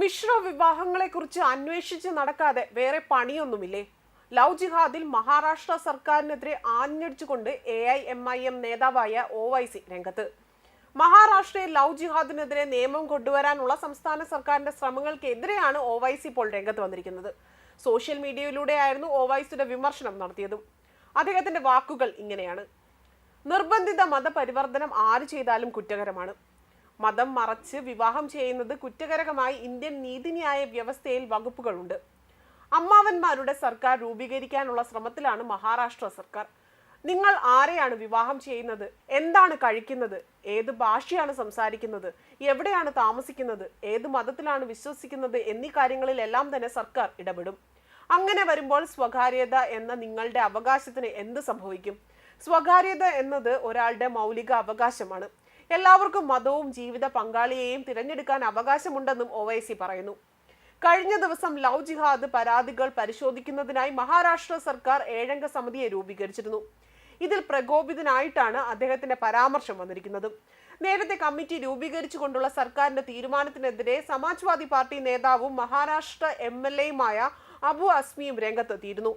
മിശ്ര വിവാഹങ്ങളെക്കുറിച്ച് അന്വേഷിച്ച് നടക്കാതെ വേറെ പണിയൊന്നുമില്ലേ? ലവ് ജിഹാദിൽ മഹാരാഷ്ട്ര സർക്കാരിനെതിരെ ആഞ്ഞടിച്ചുകൊണ്ട് A I M I M നേതാവായ ഒ വൈ സി രംഗത്ത്. മഹാരാഷ്ട്രയിൽ ലവ് ജിഹാദിനെതിരെ നിയമം കൊണ്ടുവരാനുള്ള സംസ്ഥാന സർക്കാരിന്റെ ശ്രമങ്ങൾക്കെതിരെയാണ് ഒ വൈ സി ഇപ്പോൾ രംഗത്ത് വന്നിരിക്കുന്നത്. സോഷ്യൽ മീഡിയയിലൂടെയായിരുന്നു ഒ വൈ സിയുടെ വിമർശനം നടത്തിയതും. അദ്ദേഹത്തിന്റെ വാക്കുകൾ ഇങ്ങനെയാണ്. നിർബന്ധിത മതപരിവർത്തനം ആര് ചെയ്താലും കുറ്റകരമാണ്. മതം മറച്ച് വിവാഹം ചെയ്യുന്നത് കുറ്റകരമായി ഇന്ത്യൻ നീതിന്യായ വ്യവസ്ഥയിൽ വകുപ്പുകളുണ്ട്. അമ്മാവന്മാരുടെ സർക്കാർ രൂപീകരിക്കാനുള്ള ശ്രമത്തിലാണ് മഹാരാഷ്ട്ര സർക്കാർ. നിങ്ങൾ ആരെയാണ് വിവാഹം ചെയ്യുന്നത്? എന്താണ് കഴിക്കുന്നത്? ഏത് ഭാഷയാണ് സംസാരിക്കുന്നത്? എവിടെയാണ് താമസിക്കുന്നത്? ഏത് മതത്തിലാണ് വിശ്വസിക്കുന്നത്? എന്നീ കാര്യങ്ങളിലെല്ലാം തന്നെ സർക്കാർ ഇടപെടും. അങ്ങനെ വരുമ്പോൾ സ്വകാര്യത എന്ന നിങ്ങളുടെ അവകാശത്തിന് എന്ത് സംഭവിക്കും? സ്വകാര്യത എന്നത് ഒരാളുടെ മൗലിക അവകാശമാണ്. എല്ലാവർക്കും മതവും ജീവിത പങ്കാളിയെയും തിരഞ്ഞെടുക്കാൻ അവകാശമുണ്ടെന്നും ഒവൈസി പറയുന്നു. കഴിഞ്ഞ ദിവസം ലവ് ജിഹാദ് പരാതികൾ പരിശോധിക്കുന്നതിനായി മഹാരാഷ്ട്ര സർക്കാർ ഏഴംഗ സമിതിയെ രൂപീകരിച്ചിരുന്നു. ഇതിൽ പ്രകോപിതനായിട്ടാണ് അദ്ദേഹത്തിന്റെ പരാമർശം വന്നിരിക്കുന്നത്. നേരത്തെ കമ്മിറ്റി രൂപീകരിച്ചുകൊണ്ടുള്ള സർക്കാരിന്റെ തീരുമാനത്തിനെതിരെ സമാജ്വാദി പാർട്ടി നേതാവും മഹാരാഷ്ട്ര എം എൽ എയുമായ അബു അസ്മിയും രംഗത്തെത്തിയിരുന്നു.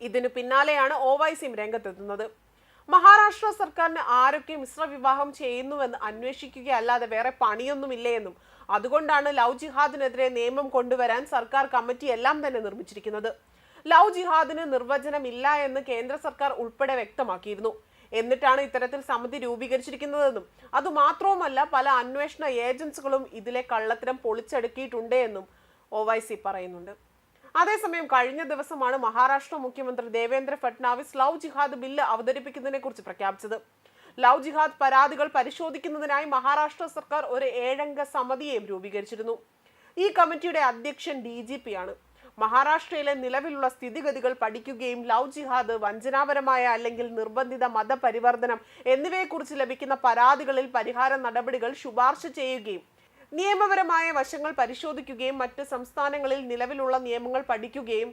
ഇതിനു പിന്നാലെയാണ് ഒവൈസിയും രംഗത്തെത്തുന്നത്. മഹാരാഷ്ട്ര സർക്കാരിന് ആരൊക്കെ മിശ്ര വിവാഹം ചെയ്യുന്നുവെന്ന് അന്വേഷിക്കുകയല്ലാതെ വേറെ പണിയൊന്നുമില്ലേ എന്നും അതുകൊണ്ടാണ് ലവ് ജിഹാദിനെതിരെ നിയമം കൊണ്ടുവരാൻ സർക്കാർ കമ്മിറ്റി എല്ലാം തന്നെ നിർമ്മിച്ചിരിക്കുന്നത്. ലവ് ജിഹാദിന് നിർവചനമില്ല എന്ന് കേന്ദ്ര സർക്കാർ ഉൾപ്പെടെ വ്യക്തമാക്കിയിരുന്നു. എന്നിട്ടാണ് ഇത്തരത്തിൽ സമിതി രൂപീകരിച്ചിരിക്കുന്നതെന്നും. അതുമാത്രവുമല്ല പല അന്വേഷണ ഏജൻസികളും ഇതിലെ കള്ളത്തരം പൊളിച്ചെടുക്കിയിട്ടുണ്ട് എന്നും ഒവൈസി പറയുന്നുണ്ട്. അതേസമയം കഴിഞ്ഞ ദിവസമാണ് മഹാരാഷ്ട്ര മുഖ്യമന്ത്രി ദേവേന്ദ്ര ഫട്നാവിസ് ലവ് ജിഹാദ് ബില്ല് അവതരിപ്പിക്കുന്നതിനെ കുറിച്ച് പ്രഖ്യാപിച്ചത്. ലവ് ജിഹാദ് പരാതികൾ പരിശോധിക്കുന്നതിനായി മഹാരാഷ്ട്ര സർക്കാർ ഒരു ഏഴംഗ സമിതിയെയും രൂപീകരിച്ചിരുന്നു. ഈ കമ്മിറ്റിയുടെ അധ്യക്ഷൻ ഡി ജി പി ആണ്. മഹാരാഷ്ട്രയിലെ നിലവിലുള്ള സ്ഥിതിഗതികൾ പഠിക്കുകയും ലവ് ജിഹാദ് വഞ്ചനാപരമായ അല്ലെങ്കിൽ നിർബന്ധിത മതപരിവർത്തനം എന്നിവയെക്കുറിച്ച് ലഭിക്കുന്ന പരാതികളിൽ പരിഹാര നടപടികൾ ശുപാർശ ചെയ്യുകയും നിയമപരമായ വശങ്ങൾ പരിശോധിക്കുകയും മറ്റ് സംസ്ഥാനങ്ങളിൽ നിലവിലുള്ള നിയമങ്ങൾ പഠിക്കുകയും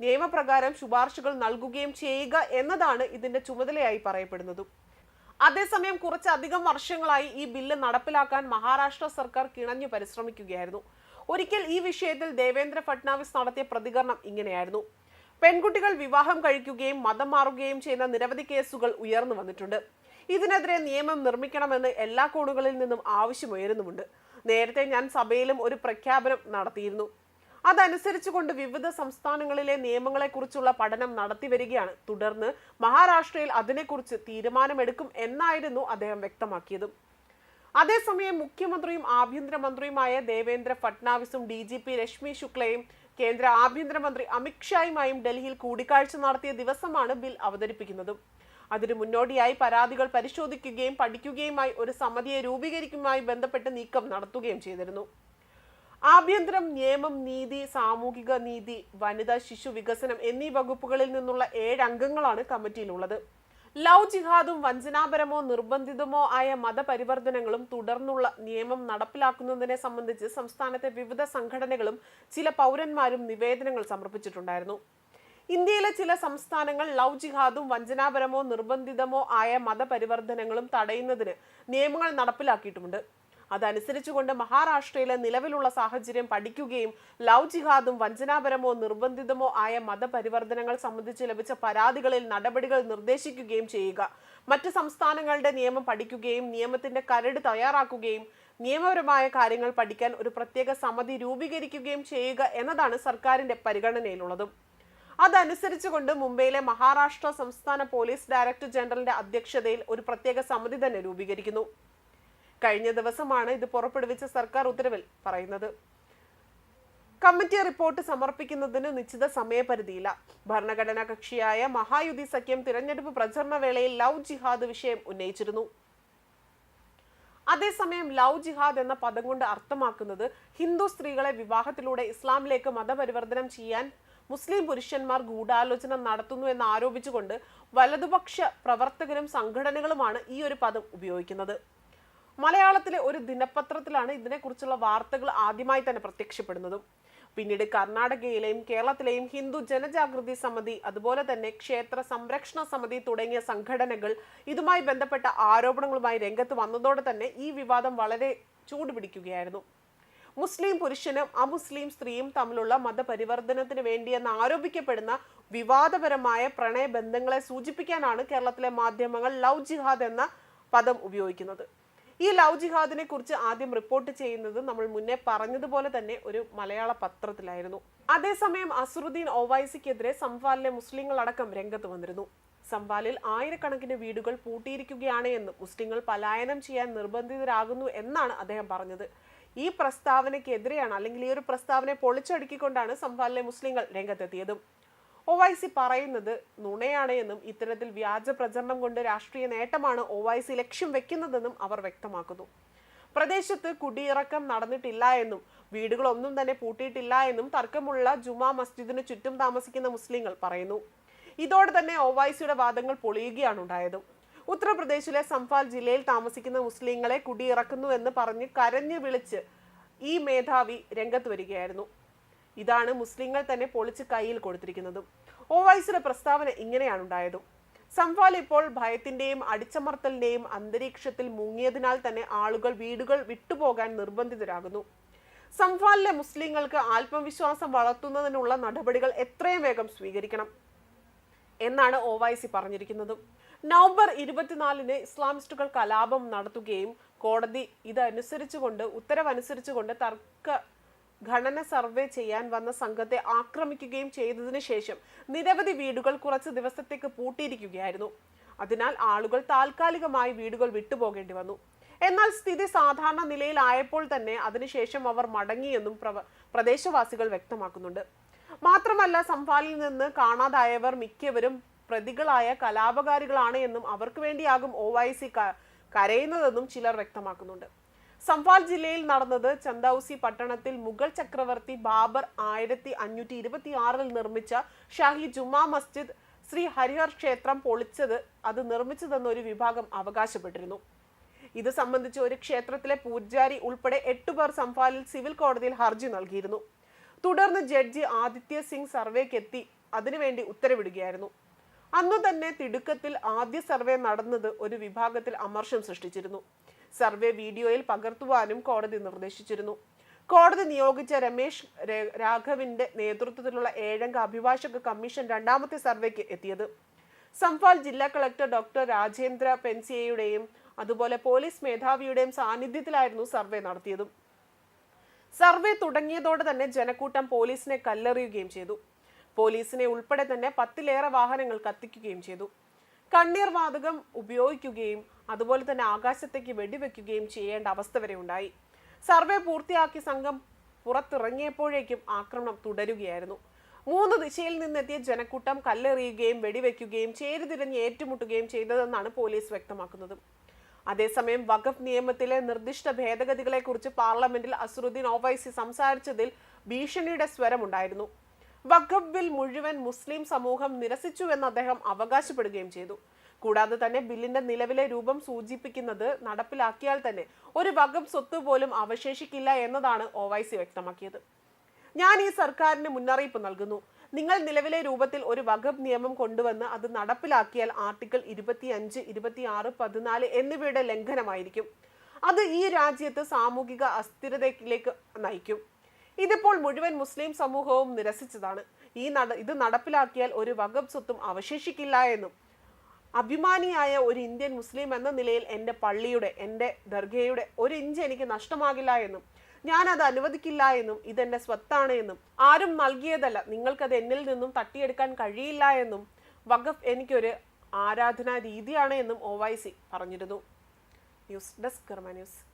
നിയമപ്രകാരം ശുപാർശകൾ നൽകുകയും ചെയ്യുക എന്നതാണ് ഇതിന്റെ ചുമതലയായി പറയപ്പെടുന്നത്. അതേസമയം കുറച്ചധികം വർഷങ്ങളായി ഈ ബില്ല് നടപ്പിലാക്കാൻ മഹാരാഷ്ട്ര സർക്കാർ കിണഞ്ഞു പരിശ്രമിക്കുകയായിരുന്നു. ഒരിക്കൽ ഈ വിഷയത്തിൽ ദേവേന്ദ്ര ഫട്നാവിസ് നടത്തിയ പ്രതികരണം ഇങ്ങനെയായിരുന്നു. പെൺകുട്ടികൾ വിവാഹം കഴിക്കുകയും മതം മാറുകയും ചെയ്യുന്ന നിരവധി കേസുകൾ ഉയർന്നു വന്നിട്ടുണ്ട്. ഇതിനെതിരെ നിയമം നിർമ്മിക്കണമെന്ന് എല്ലാ കോണുകളിൽ നിന്നും ആവശ്യമുയരുന്നുമുണ്ട് നേരത്തെ ഞാൻ സഭയിലും ഒരു പ്രഖ്യാപനം നടത്തിയിരുന്നു. അതനുസരിച്ചുകൊണ്ട് വിവിധ സംസ്ഥാനങ്ങളിലെ നിയമങ്ങളെക്കുറിച്ചുള്ള പഠനം നടത്തി വരികയാണ്. തുടർന്ന് മഹാരാഷ്ട്രയിൽ അതിനെക്കുറിച്ച് തീരുമാനമെടുക്കും എന്നായിരുന്നു അദ്ദേഹം വ്യക്തമാക്കിയത്. അതേസമയം മുഖ്യമന്ത്രിയും ആഭ്യന്തരമന്ത്രിയുമായ ദേവേന്ദ്ര ഫട്നാവിസും ഡി ജി പി രശ്മി ശുക്ലയും കേന്ദ്ര ആഭ്യന്തരമന്ത്രി അമിത്ഷായുമായും ഡൽഹിയിൽ കൂടിക്കാഴ്ച നടത്തിയ ദിവസമാണ് ബിൽ അവതരിപ്പിക്കുന്നതും. അതിനു മുന്നോടിയായി പരാതികൾ പരിശോധിക്കുകയും പഠിക്കുകയുമായി ഒരു സമിതിയെ രൂപീകരിക്കുമായി ബന്ധപ്പെട്ട് നീക്കം നടത്തുകയും ചെയ്തിരുന്നു. ആഭ്യന്തരം നിയമം നീതി സാമൂഹിക നീതി വനിതാ ശിശു വികസനം എന്നീ വകുപ്പുകളിൽ നിന്നുള്ള ഏഴ് അംഗങ്ങളാണ് കമ്മിറ്റിയിലുള്ളത്. ലവ് ജിഹാദും വഞ്ചനാപരമോ നിർബന്ധിതമോ ആയ മതപരിവർത്തനങ്ങളും തുടർന്നുള്ള നിയമം നടപ്പിലാക്കുന്നതിനെ സംബന്ധിച്ച് സംസ്ഥാനത്തെ വിവിധ സംഘടനകളും ചില പൗരന്മാരും നിവേദനങ്ങൾ സമർപ്പിച്ചിട്ടുണ്ടായിരുന്നു. ഇന്ത്യയിലെ ചില സംസ്ഥാനങ്ങൾ ലവ് ജിഹാദും വഞ്ചനാപരമോ നിർബന്ധിതമോ ആയ മതപരിവർത്തനങ്ങളും തടയുന്നതിന് നിയമങ്ങൾ നടപ്പിലാക്കിയിട്ടുമുണ്ട്. അതനുസരിച്ചുകൊണ്ട് മഹാരാഷ്ട്രയിലെ നിലവിലുള്ള സാഹചര്യം പഠിക്കുകയും ലവ് ജിഹാദും വഞ്ചനാപരമോ നിർബന്ധിതമോ ആയ മതപരിവർത്തനങ്ങൾ സംബന്ധിച്ച് ലഭിച്ച പരാതികളിൽ നടപടികൾ നിർദ്ദേശിക്കുകയും ചെയ്യുക. മറ്റ് സംസ്ഥാനങ്ങളുടെ നിയമം പഠിക്കുകയും നിയമത്തിന്റെ കരട് തയ്യാറാക്കുകയും നിയമപരമായ കാര്യങ്ങൾ പഠിക്കാൻ ഒരു പ്രത്യേക സമിതി രൂപീകരിക്കുകയും ചെയ്യുക എന്നതാണ് സർക്കാരിന്റെ പരിഗണനയിലുള്ളതും. അതനുസരിച്ചുകൊണ്ട് മുംബൈയിലെ മഹാരാഷ്ട്ര സംസ്ഥാന പോലീസ് ഡയറക്ടർ ജനറലിന്റെ അധ്യക്ഷതയിൽ ഒരു പ്രത്യേക സമിതി തന്നെ രൂപീകരിക്കുന്നു. കഴിഞ്ഞ ദിവസമാണ് ഇത് പുറപ്പെടുവിച്ച സർക്കാർ ഉത്തരവിൽ പറയുന്നത്. കമ്മിറ്റി റിപ്പോർട്ട് സമർപ്പിക്കുന്നതിന് നിശ്ചിത സമയപരിധിയില്ല. ഭരണഘടനാ കക്ഷിയായ മഹായുതി സഖ്യം തിരഞ്ഞെടുപ്പ് പ്രചരണ വേളയിൽ ലവ് ജിഹാദ് വിഷയം ഉന്നയിച്ചിരുന്നു. അതേസമയം ലവ് ജിഹാദ് എന്ന പദം കൊണ്ട് അർത്ഥമാക്കുന്നത് ഹിന്ദു സ്ത്രീകളെ വിവാഹത്തിലൂടെ ഇസ്ലാമിലേക്ക് മതപരിവർത്തനം ചെയ്യാൻ മുസ്ലിം പുരുഷന്മാർ ഗൂഢാലോചന നടത്തുന്നു എന്ന് ആരോപിച്ചുകൊണ്ട് വലതുപക്ഷ പ്രവർത്തകരും സംഘടനകളുമാണ് ഈ ഒരു പദം ഉപയോഗിക്കുന്നത്. മലയാളത്തിലെ ഒരു ദിനപത്രത്തിലാണ് ഇതിനെക്കുറിച്ചുള്ള വാർത്തകൾ ആദ്യമായി തന്നെ പ്രത്യക്ഷപ്പെടുന്നതും. പിന്നീട് കർണാടകയിലെയും കേരളത്തിലെയും ഹിന്ദു ജനജാഗൃതി സമിതി അതുപോലെ തന്നെ ക്ഷേത്ര സംരക്ഷണ സമിതി തുടങ്ങിയ സംഘടനകൾ ഇതുമായി ബന്ധപ്പെട്ട ആരോപണങ്ങളുമായി രംഗത്ത് വന്നതോടെ തന്നെ ഈ വിവാദം വളരെ ചൂടുപിടിക്കുകയായിരുന്നു. മുസ്ലിം പുരുഷനും അമുസ്ലിം സ്ത്രീയും തമ്മിലുള്ള മതപരിവർത്തനത്തിന് വേണ്ടിയെന്ന് ആരോപിക്കപ്പെടുന്ന വിവാദപരമായ പ്രണയബന്ധങ്ങളെ സൂചിപ്പിക്കാനാണ് കേരളത്തിലെ മാധ്യമങ്ങൾ ലവ് ജിഹാദ് എന്ന പദം ഉപയോഗിക്കുന്നത്. ഈ ലവ് ജിഹാദിനെ കുറിച്ച് ആദ്യം റിപ്പോർട്ട് ചെയ്യുന്നത് നമ്മൾ മുന്നേ പറഞ്ഞതുപോലെ തന്നെ ഒരു മലയാള പത്രത്തിലായിരുന്നു. അതേസമയം അസറുദ്ദീൻ ഒവൈസിക്കെതിരെ സംഫാലിലെ മുസ്ലിങ്ങളടക്കം രംഗത്ത് വന്നിരുന്നു. സംഫാലിൽ ആയിരക്കണക്കിന് വീടുകൾ പൂട്ടിയിരിക്കുകയാണ് എന്ന് മുസ്ലിങ്ങൾ പലായനം ചെയ്യാൻ നിർബന്ധിതരാകുന്നു എന്നാണ് അദ്ദേഹം പറഞ്ഞത്. ഈ പ്രസ്താവനയ്ക്കെതിരെയാണ് അല്ലെങ്കിൽ ഈ ഒരു പ്രസ്താവനയെ പൊളിച്ചടുക്കിക്കൊണ്ടാണ് സംഭാലിലെ മുസ്ലിങ്ങൾ രംഗത്തെത്തിയതും. ഒ ഐ സി പറയുന്നത് നുണയാണ് എന്നും ഇത്തരത്തിൽ വ്യാജ പ്രചരണം കൊണ്ട് രാഷ്ട്രീയ നേട്ടമാണ് ഒ ഐ സി ലക്ഷ്യം വെക്കുന്നതെന്നും അവർ വ്യക്തമാക്കുന്നു. പ്രദേശത്ത് കുടിയിറക്കം നടന്നിട്ടില്ല എന്നും വീടുകളൊന്നും തന്നെ പൂട്ടിയിട്ടില്ല എന്നും തർക്കമുള്ള ജുമാ മസ്ജിദിന് ചുറ്റും താമസിക്കുന്ന മുസ്ലിങ്ങൾ പറയുന്നു. ഇതോടെ തന്നെ ഒവൈസിയുടെ വാദങ്ങൾ പൊളിയുകയാണ് ഉണ്ടായത്. ഉത്തർപ്രദേശിലെ സംഫാൽ ജില്ലയിൽ താമസിക്കുന്ന മുസ്ലിങ്ങളെ കുടിയിറക്കുന്നു എന്ന് പറഞ്ഞ് കരഞ്ഞു വിളിച്ച് ഈ മേധാവി രംഗത്ത് വരികയായിരുന്നു. ഇതാണ് മുസ്ലിങ്ങൾ തന്നെ പൊളിച്ച് കയ്യിൽ കൊടുത്തിരിക്കുന്നതും. ഒവൈസിയുടെ പ്രസ്താവന ഇങ്ങനെയാണ് ഉണ്ടായതും. സംഫാൽ ഇപ്പോൾ ഭയത്തിന്റെയും അടിച്ചമർത്തലിന്റെയും അന്തരീക്ഷത്തിൽ മുങ്ങിയതിനാൽ തന്നെ ആളുകൾ വീടുകൾ വിട്ടുപോകാൻ നിർബന്ധിതരാകുന്നു. സംഫാലിലെ മുസ്ലിങ്ങൾക്ക് ആത്മവിശ്വാസം വളർത്തുന്നതിനുള്ള നടപടികൾ എത്രയും വേഗം സ്വീകരിക്കണം എന്നാണ് ഒവൈസി പറഞ്ഞിരിക്കുന്നത്. നവംബർ ഇരുപത്തിനാലിന് ഇസ്ലാമിസ്റ്റുകൾ കലാപം നടത്തുകയും കോടതി ഇതനുസരിച്ചുകൊണ്ട് ഉത്തരവനുസരിച്ചുകൊണ്ട് തർക്ക ഘടന സർവേ ചെയ്യാൻ വന്ന സംഘത്തെ ആക്രമിക്കുകയും ചെയ്തതിനു ശേഷം നിരവധി വീടുകൾ കുറച്ച് ദിവസത്തേക്ക് പൂട്ടിയിരിക്കുകയായിരുന്നു. അതിനാൽ ആളുകൾ താൽക്കാലികമായി വീടുകൾ വിട്ടുപോകേണ്ടി വന്നു. എന്നാൽ സ്ഥിതി സാധാരണ നിലയിലായപ്പോൾ തന്നെ അതിനുശേഷം അവർ മടങ്ങിയെന്നും പ്രദേശവാസികൾ വ്യക്തമാക്കുന്നുണ്ട്. മാത്രമല്ല സംഫാലിൽ നിന്ന് കാണാതായവർ മിക്കവരും പ്രതികളായ കലാപകാരികളാണ് എന്നും അവർക്ക് വേണ്ടിയാകും ഒ വൈ സി കരയുന്നതെന്നും ചിലർ വ്യക്തമാക്കുന്നുണ്ട്. സംഫാൽ ജില്ലയിൽ നടന്നത് ചന്ദൌസി പട്ടണത്തിൽ മുഗൾ ചക്രവർത്തി ബാബർ ആയിരത്തി അഞ്ഞൂറ്റി ഇരുപത്തി ആറിൽ നിർമ്മിച്ച ഷാഹി ജുമാ മസ്ജിദ് ശ്രീ ഹരിഹർ ക്ഷേത്രം പൊളിച്ചത് അത് നിർമ്മിച്ചതെന്ന് ഒരു വിഭാഗം അവകാശപ്പെട്ടിരുന്നു. ഇത് സംബന്ധിച്ച് ഒരു ക്ഷേത്രത്തിലെ പൂജാരി ഉൾപ്പെടെ എട്ടുപേർ സംഫാലിൽ സിവിൽ കോടതിയിൽ ഹർജി നൽകിയിരുന്നു. തുടർന്ന് ജഡ്ജി ആദിത്യ സിംഗ് സർവേക്കെത്തി. അതിനുവേണ്ടി ഉത്തരവിടുകയായിരുന്നു. അന്നു തന്നെ തിടുക്കത്തിൽ ആദ്യ സർവേ നടന്നത് ഒരു വിഭാഗത്തിൽ അമർഷം സൃഷ്ടിച്ചിരുന്നു. സർവേ വീഡിയോയിൽ പകർത്തുവാനും കോടതി നിർദ്ദേശിച്ചിരുന്നു. കോടതി നിയോഗിച്ച രമേശ് രാഘവിന്റെ നേതൃത്വത്തിലുള്ള ഏഴംഗ അഭിഭാഷക കമ്മീഷൻ രണ്ടാമത്തെ സർവേക്ക് എത്തിയത്. സംഫാൽ ജില്ലാ കളക്ടർ ഡോക്ടർ രാജേന്ദ്ര പെൻസിയയുടെയും അതുപോലെ പോലീസ് മേധാവിയുടെയും സാന്നിധ്യത്തിലായിരുന്നു സർവേ നടത്തിയതും. സർവേ തുടങ്ങിയതോടെ തന്നെ ജനക്കൂട്ടം പോലീസിനെ കല്ലെറിയുകയും ചെയ്തു. പോലീസിനെ ഉൾപ്പെടെ തന്നെ പത്തിലേറെ വാഹനങ്ങൾ കത്തിക്കുകയും ചെയ്തു. കണ്ണീർ വാതകം ഉപയോഗിക്കുകയും അതുപോലെ തന്നെ ആകാശത്തേക്ക് വെടിവെക്കുകയും ചെയ്യേണ്ട അവസ്ഥ വരെ ഉണ്ടായി. സർവേ പൂർത്തിയാക്കി സംഘം പുറത്തിറങ്ങിയപ്പോഴേക്കും ആക്രമണം തുടരുകയായിരുന്നു. മൂന്ന് ദിശയിൽ നിന്നെത്തിയ ജനക്കൂട്ടം കല്ലെറിയുകയും വെടിവെക്കുകയും ചേരിതിരിഞ്ഞ് ഏറ്റുമുട്ടുകയും ചെയ്തതെന്നാണ് പോലീസ് വ്യക്തമാക്കുന്നത്. അതേസമയം വഖഫ് നിയമത്തിലെ നിർദ്ദിഷ്ട ഭേദഗതികളെക്കുറിച്ച് പാർലമെന്റിൽ അസറുദ്ദീൻ ഓവൈസി സംസാരിച്ചതിൽ ഭീഷണിയുടെ സ്വരമുണ്ടായിരുന്നു. വഖഫ് ബിൽ മുഴുവൻ മുസ്ലിം സമൂഹം നിരസിച്ചുവെന്ന് അദ്ദേഹം അവകാശപ്പെടുകയും ചെയ്തു. കൂടാതെ തന്നെ ബില്ലിന്റെ നിലവിലെ രൂപം സൂചിപ്പിക്കുന്നത് നടപ്പിലാക്കിയാൽ തന്നെ ഒരു വകം സ്വത്ത് പോലും അവശേഷിക്കില്ല എന്നതാണ് ഒവൈസി വ്യക്തമാക്കിയത്. ഞാൻ ഈ സർക്കാരിന് മുന്നറിയിപ്പ് നൽകുന്നു. നിങ്ങൾ നിലവിലെ രൂപത്തിൽ ഒരു വഖഫ് നിയമം കൊണ്ടുവന്ന് അത് നടപ്പിലാക്കിയാൽ ആർട്ടിക്കിൾ ഇരുപത്തി അഞ്ച് ഇരുപത്തി ആറ് പതിനാല് എന്നിവയുടെ ലംഘനമായിരിക്കും. അത് ഈ രാജ്യത്ത് സാമൂഹിക അസ്ഥിരതയിലേക്ക് നയിക്കും. ഇതിപ്പോൾ മുഴുവൻ മുസ്ലിം സമൂഹവും നിരസിച്ചതാണ്. ഈ നട ഇത് നടപ്പിലാക്കിയാൽ ഒരു വകബ് സ്വത്തും അവശേഷിക്കില്ല എന്നും. അഭിമാനിയായ ഒരു ഇന്ത്യൻ മുസ്ലിം എന്ന നിലയിൽ എന്റെ പള്ളിയുടെ എന്റെ ദർഗയുടെ ഒരു ഇഞ്ച് എനിക്ക് നഷ്ടമാകില്ല എന്നും. ഞാൻ അത് അനുവദിക്കില്ല എന്നും. ഇതെന്റെ സ്വത്താണ് എന്നും. ആരും നൽകിയതല്ല. നിങ്ങൾക്കത് എന്നിൽ നിന്നും തട്ടിയെടുക്കാൻ കഴിയില്ല എന്നും. വഖഫ് എനിക്കൊരു ആരാധനാ രീതിയാണ് എന്നും ഒ വൈ സി പറഞ്ഞിരുന്നു. News desk news.